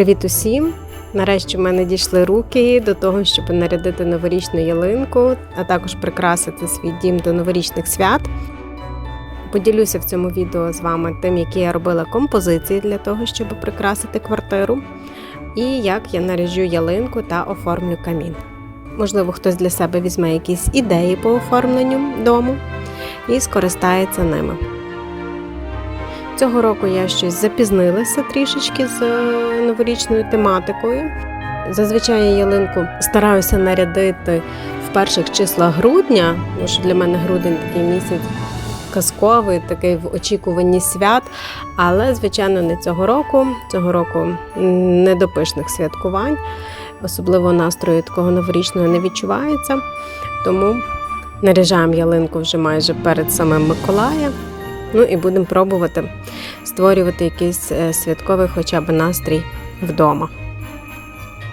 Привіт усім! Нарешті в мене дійшли руки до того, щоб нарядити новорічну ялинку, а також прикрасити свій дім до новорічних свят. Поділюся в цьому відео з вами тим, які я робила композиції для того, щоб прикрасити квартиру, і як я наряджу ялинку та оформлю камін. Можливо, хтось для себе візьме якісь ідеї по оформленню дому і скористається ними. Цього року я щось запізнилася трішечки з е, новорічною тематикою. Зазвичай ялинку стараюся нарядити в перших числах грудня, тому що для мене грудень такий місяць казковий, такий в очікуванні свят. Але, звичайно, не цього року. Цього року не до пишних святкувань, особливо настрою такого новорічного не відчувається. Тому наряжаємо ялинку вже майже перед самим Миколаєм. Ну і будемо пробувати створювати якийсь е, святковий хоча б настрій вдома.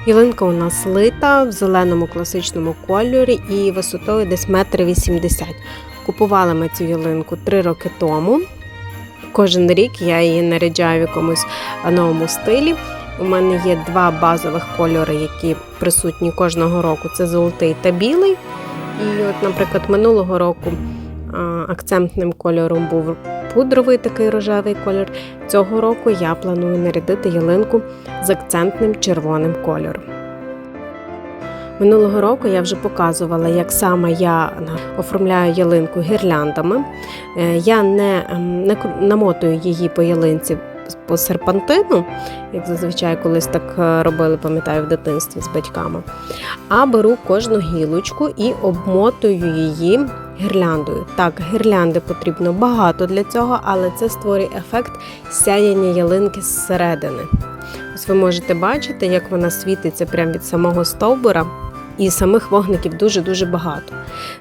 Ялинка у нас лита в зеленому класичному кольорі і висотою десь метр вісімдесят. Купували ми цю ялинку три роки тому. Кожен рік я її наряджаю в якомусь новому стилі. У мене є два базових кольори, які присутні кожного року: це золотий та білий. І, от, наприклад, минулого року акцентним кольором був пудровий такий рожевий кольор. Цього року я планую нарядити ялинку з акцентним червоним кольором. Минулого року я вже показувала, як саме я оформляю ялинку гірляндами. Е, Я не, не намотую її по ялинці по серпантину, як зазвичай колись так е, робили, пам'ятаю, в дитинстві з батьками. А беру кожну гілочку і обмотую її гірляндою. Так, гірлянди потрібно багато для цього, але це створює ефект сяяння ялинки зсередини. Ось ви можете бачити, як вона світиться прямо від самого стовбура. І самих вогників дуже-дуже багато.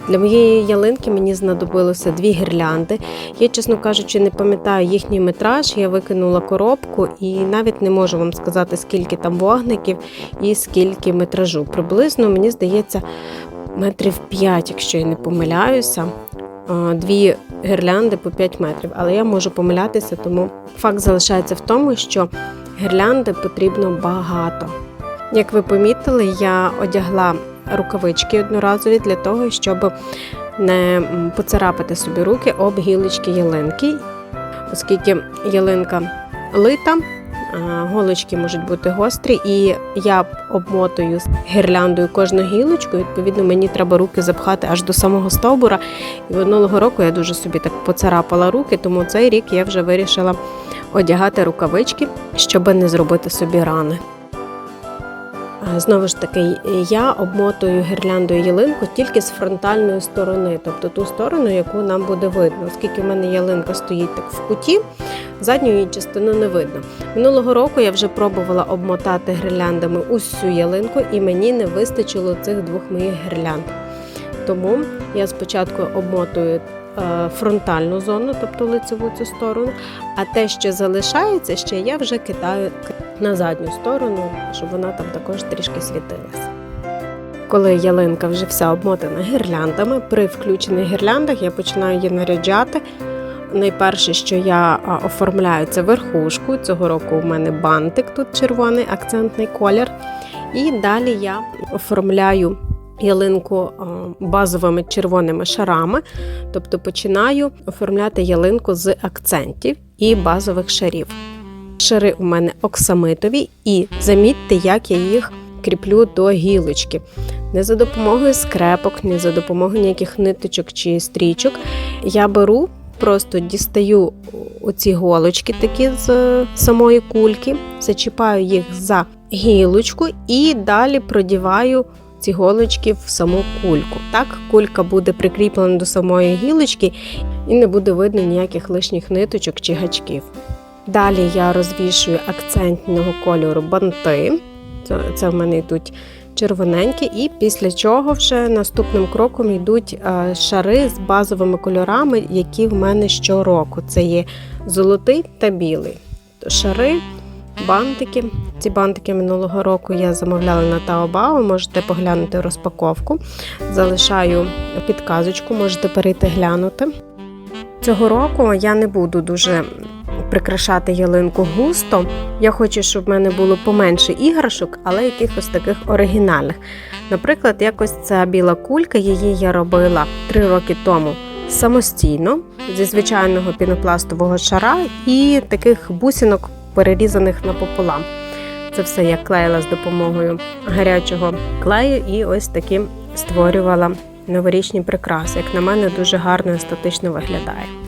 Для моєї ялинки мені знадобилося дві гірлянди. Я, чесно кажучи, не пам'ятаю їхній метраж. Я викинула коробку і навіть не можу вам сказати, скільки там вогників і скільки метражу. Приблизно, мені здається, метрів 5, якщо я не помиляюся. Дві гірлянди по 5 метрів, але я можу помилятися, тому факт залишається в тому, що гірлянди потрібно багато. Як ви помітили, я одягла рукавички одноразові для того, щоб не поцарапати собі руки об гілочки ялинки, оскільки ялинка лита, голочки можуть бути гострі, і я обмотую гірляндою кожну гілочку. Відповідно, мені треба руки запхати аж до самого стовбура. І минулого року я дуже собі так поцарапала руки, тому цей рік я вже вирішила одягати рукавички, щоб не зробити собі рани. Знову ж таки, я обмотую гірляндою ялинку тільки з фронтальної сторони, тобто ту сторону, яку нам буде видно. Оскільки в мене ялинка стоїть так в куті, задню її частину не видно. Минулого року я вже пробувала обмотати гірляндами усю ялинку, і мені не вистачило цих двох моїх гірлянд. Тому я спочатку обмотую Е, фронтальну зону, тобто лицеву цю сторону. А те, що залишається, ще я вже кидаю на задню сторону, щоб вона там також трішки світилася. Коли ялинка вже вся обмотана гірляндами, при включених гірляндах я починаю її наряджати. Найперше, що я оформляю, це верхушку. Цього року у мене бантик тут червоний акцентний колір. І далі я оформляю ялинку базовими червоними шарами, тобто починаю оформляти ялинку з акцентів і базових шарів. Шари у мене оксамитові, і замітьте, як я їх кріплю до гілочки. Не за допомогою скрепок, не за допомогою ніяких ниточок чи стрічок. Я беру, просто дістаю оці голочки такі з самої кульки, зачіпаю їх за гілочку і далі продіваю ці голочки в саму кульку. Так, кулька буде прикріплена до самої гілочки і не буде видно ніяких лишніх ниточок чи гачків. Далі я розвішую акцентного кольору банти. Це в мене йдуть червоненькі, і після чого вже наступним кроком йдуть е, шари з базовими кольорами, які в мене щороку. Це є золотий та білий. Шари бантики. Ці бантики минулого року я замовляла на Таобао, можете поглянути розпаковку. Залишаю підказочку, можете перейти глянути. Цього року я не буду дуже прикрашати ялинку густо. Я хочу, щоб в мене було поменше іграшок, але якихось таких оригінальних. Наприклад, якось ця біла кулька, її я робила три роки тому самостійно зі звичайного пінопластового шара і таких бусинок, перерізаних напополам. Це все я клеїла з допомогою гарячого клею і ось таким створювала новорічні прикраси. Як на мене, дуже гарно естетично виглядає.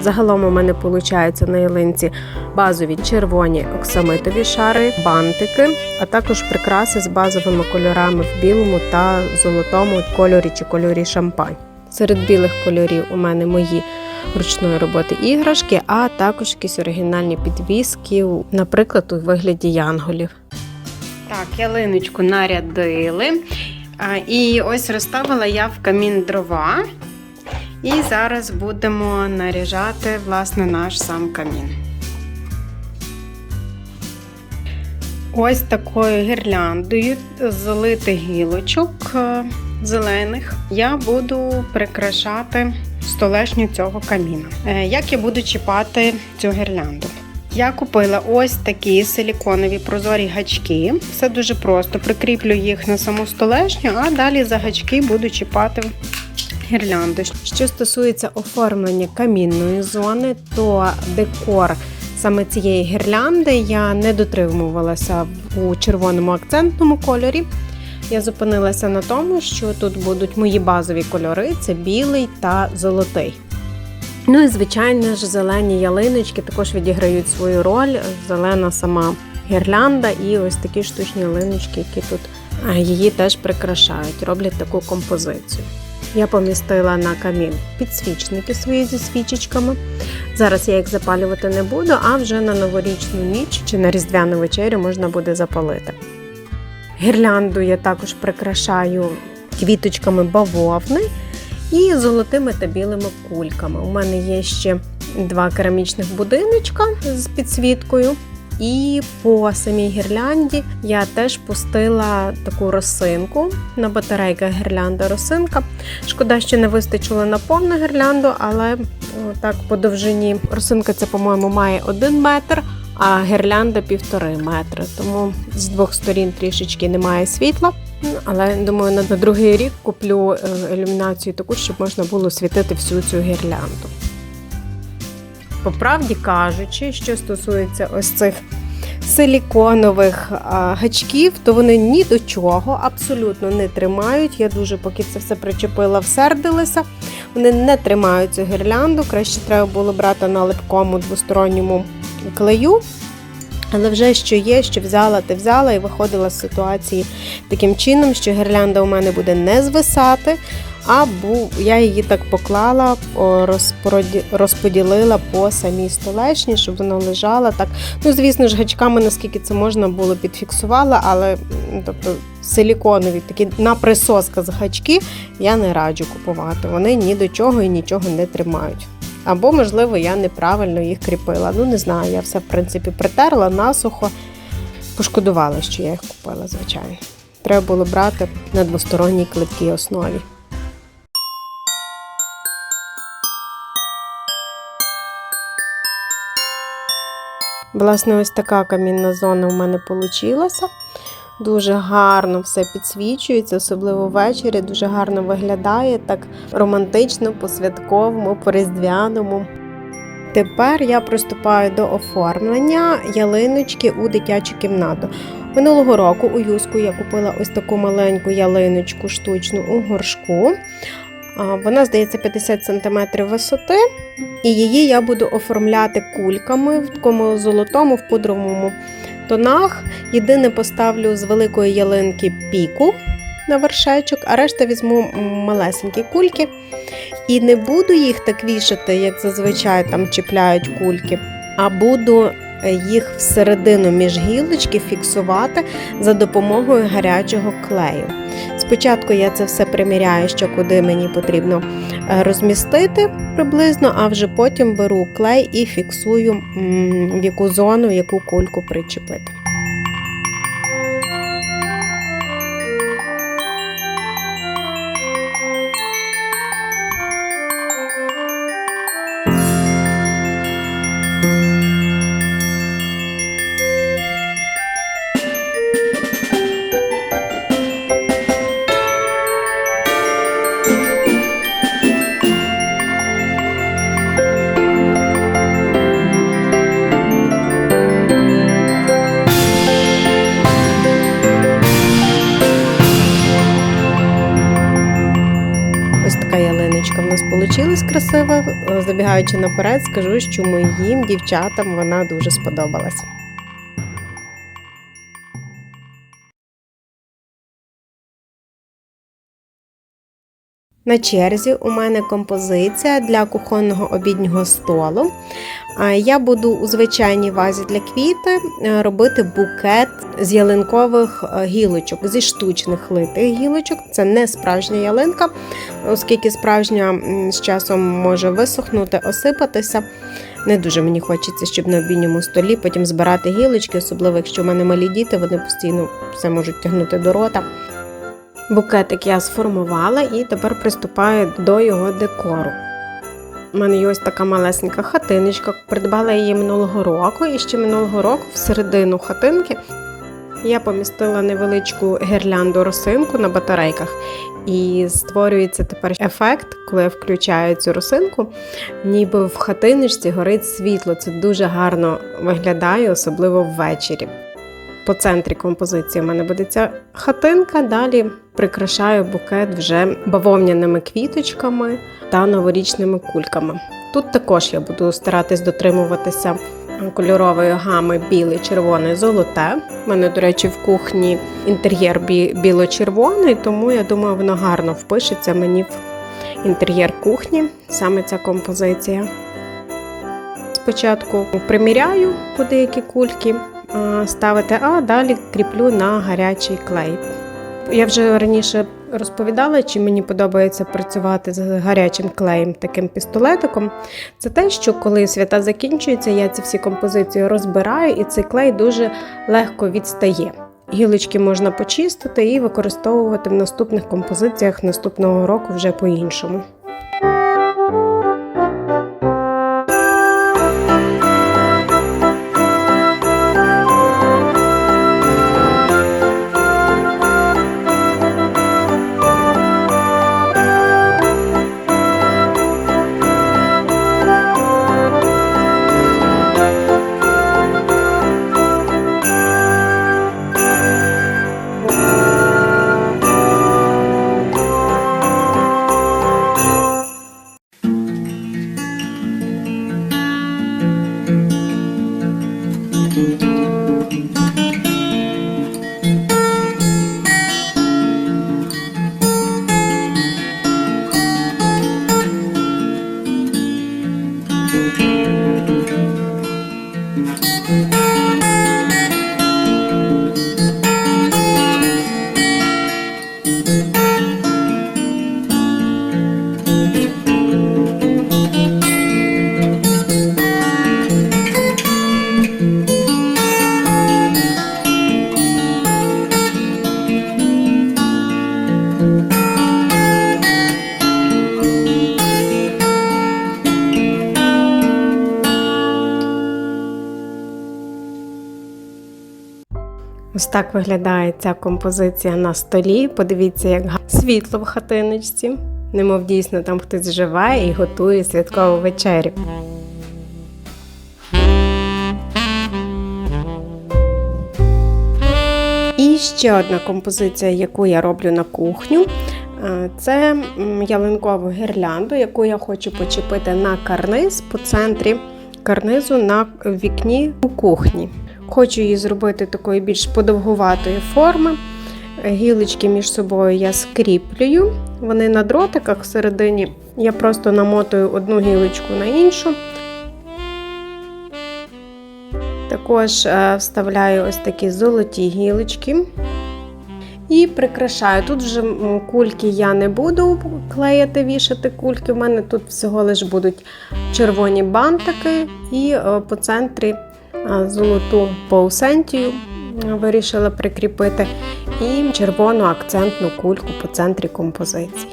Загалом у мене виходить на ялинці базові червоні оксамитові шари, бантики, а також прикраси з базовими кольорами в білому та золотому кольорі чи кольорі шампань. Серед білих кольорів у мене мої ручної роботи іграшки, а також якісь оригінальні підвіски, наприклад, у вигляді янголів. Так, ялиночку нарядили. І ось розставила я в камін дрова. І зараз будемо наряжати власне наш сам камін. Ось такою гірляндою залити гілочок е, зелених я буду прикрашати столешню цього каміна. Е, Як я буду чіпати цю гірлянду? Я купила ось такі силіконові прозорі гачки. Все дуже просто. Прикріплю їх на саму столешню, а далі за гачки буду чіпати гірлянду. Що стосується оформлення камінної зони, то декор саме цієї гірлянди я не дотримувалася у червоному акцентному кольорі. Я зупинилася на тому, що тут будуть мої базові кольори: це білий та золотий. Ну і звичайно ж, зелені ялиночки також відіграють свою роль. Зелена сама гірлянда і ось такі штучні ялиночки, які тут її теж прикрашають, роблять таку композицію. Я помістила на камін підсвічники свої зі свічечками. Зараз я їх запалювати не буду, а вже на новорічну ніч чи на різдвяну вечерю можна буде запалити. Гірлянду я також прикрашаю квіточками бавовни і золотими та білими кульками. У мене є ще два керамічних будиночка з підсвіткою. І по самій гірлянді я теж пустила таку росинку на батарейках гірлянда росинка. Шкода, що не вистачило на повну гірлянду, але так по довжині росинка це, по-моєму, має 1 метр, а гірлянда півтори метри. Тому з двох сторін трішечки немає світла. Але думаю, на другий рік куплю е, ілюмінацію таку, щоб можна було світити всю цю гірлянду. По правді кажучи, що стосується ось цих силіконових гачків, то вони ні до чого абсолютно не тримають. Я дуже, поки це все причепила, всердилася. Вони не тримають цю гірлянду. Краще треба було брати на липкому двосторонньому клею. Але вже що є, що взяла, ти взяла і виходила з ситуації таким чином, що гірлянда у мене буде не звисати, а я її так поклала, розподілила по самій столешні, щоб вона лежала так. Ну, звісно ж, гачками, наскільки це можна було, підфіксувала, але тобто силіконові такі на присосках гачки я не раджу купувати. Вони ні до чого і нічого не тримають. Або, можливо, я неправильно їх кріпила. Ну, не знаю, я все, в принципі, притерла насухо, пошкодувала, що я їх купила, звичайно. Треба було брати на двосторонній клепкій основі. Власне, ось така камінна зона у мене вийшла. Дуже гарно все підсвічується, особливо ввечері. Дуже гарно виглядає, так романтично, по-святковому, по-різдвяному. Тепер я приступаю до оформлення ялиночки у дитячу кімнату. Минулого року у юску я купила ось таку маленьку ялиночку штучну у горшку. Вона, здається, 50 см висоти, і її я буду оформляти кульками в такому золотому, в пудровому тонах. Єдине поставлю з великої ялинки піку на вершечок, а решта візьму малесенькі кульки. І не буду їх так вішати, як зазвичай там чіпляють кульки, а буду е, їх всередину між гілочки фіксувати за допомогою гарячого клею. Спочатку я це все приміряю, що куди мені потрібно е, розмістити приблизно, а вже потім беру клей і фіксую в яку зону, в яку кульку причепити. Ялиночка в нас вийшла красива. Е, Забігаючи наперед, скажу, що моїм дівчатам вона дуже сподобалась. На черзі у мене композиція для кухонного обіднього столу. Я буду у звичайній вазі для квіти е, робити букет з ялинкових е, гілочок, зі штучних литих гілочок. Це не справжня ялинка, оскільки справжня з часом може висохнути, осипатися. Не дуже мені хочеться, щоб на обідньому столі потім збирати гілочки, особливо якщо в мене малі діти, вони постійно все можуть тягнути до рота. Букетик я сформувала і тепер приступаю до його декору. У мене є ось така малесенька хатиночка. Придбала її минулого року, і ще минулого року в середину хатинки я помістила невеличку гірлянду росинку на батарейках. І створюється тепер ефект, коли я включаю цю росинку, ніби в хатиночці горить світло. Це дуже гарно виглядає, особливо ввечері. По центрі композиції в мене буде ця хатинка. Далі прикрашаю букет вже бавовняними квіточками та новорічними кульками. Тут також я буду старатись дотримуватися кольорової гами білий, червоний, золоте. У мене, до речі, в кухні інтер'єр біло-червоний, тому я думаю, воно гарно впишеться мені в інтер'єр кухні, саме ця композиція. Спочатку приміряю по деякі кульки ставити, а далі кріплю на гарячий клей. Я вже раніше розповідала, чи мені подобається працювати з гарячим клеєм, таким пістолетиком. Це те, що коли свята закінчуються, я ці всі композиції розбираю, і цей клей дуже легко відстає. Гілочки можна почистити і використовувати в наступних композиціях наступного року вже по-іншому. Ось так виглядає ця композиція на столі. Подивіться, як світло в хатиночці. Немов дійсно там хтось живе і готує святкову вечерю. І ще одна композиція, яку я роблю на кухню. е, Це ялинкову гірлянду, яку я хочу почепити на карниз по центрі карнизу на вікні у кухні. Хочу її зробити такої більш подовгуватої форми. Е, Гілочки між собою я скріплюю. Вони на дротиках всередині. Я просто намотую одну гілочку на іншу. Також е, вставляю ось такі золоті гілочки. І прикрашаю. Тут вже кульки я не буду клеїти, вішати кульки. У мене тут всього лиш будуть червоні бантики і е, по центрі золоту паусентію вирішила прикріпити і червону акцентну кульку по центрі композиції.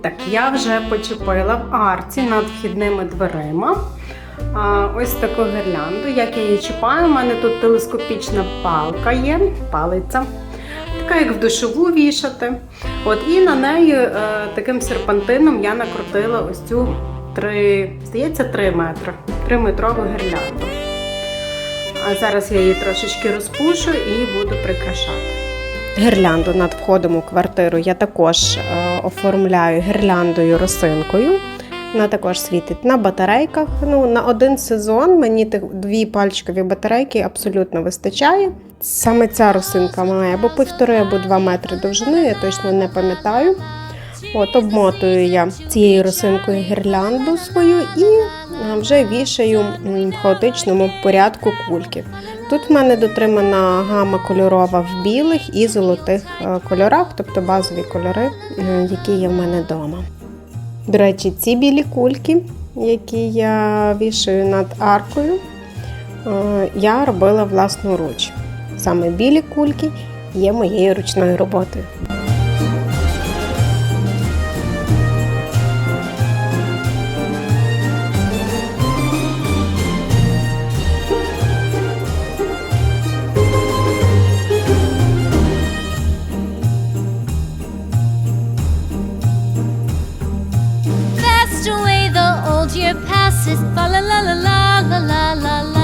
Так, я вже почепила в арці над вхідними дверима. Ось таку гірлянду. Як я її чіпаю, у мене тут телескопічна палка є, палиця, така як в душову вішати. От, і на неї е, таким серпантином я накрутила ось цю 3, здається, 3 метри, 3 метрову гірлянду. А зараз я її трошечки розпушу і буду прикрашати. Гірлянду над входом у квартиру я також е, оформляю гірляндою росинкою. Вона також світить на батарейках. Ну, на один сезон мені тих дві пальчикові батарейки абсолютно вистачає. Саме ця росинка має або півтори, або два метри довжини, я точно не пам'ятаю. От обмотую я цією росинкою гірлянду свою і е, вже вішаю в хаотичному порядку кульки. Тут в мене дотримана гама кольорова в білих і золотих е, кольорах, тобто базові кольори, е, які є в мене вдома. До речі, ці білі кульки, які я вішаю над аркою, е, я робила власноруч. Саме білі кульки є моєю ручною роботою. Passes. Fa la la la la la la la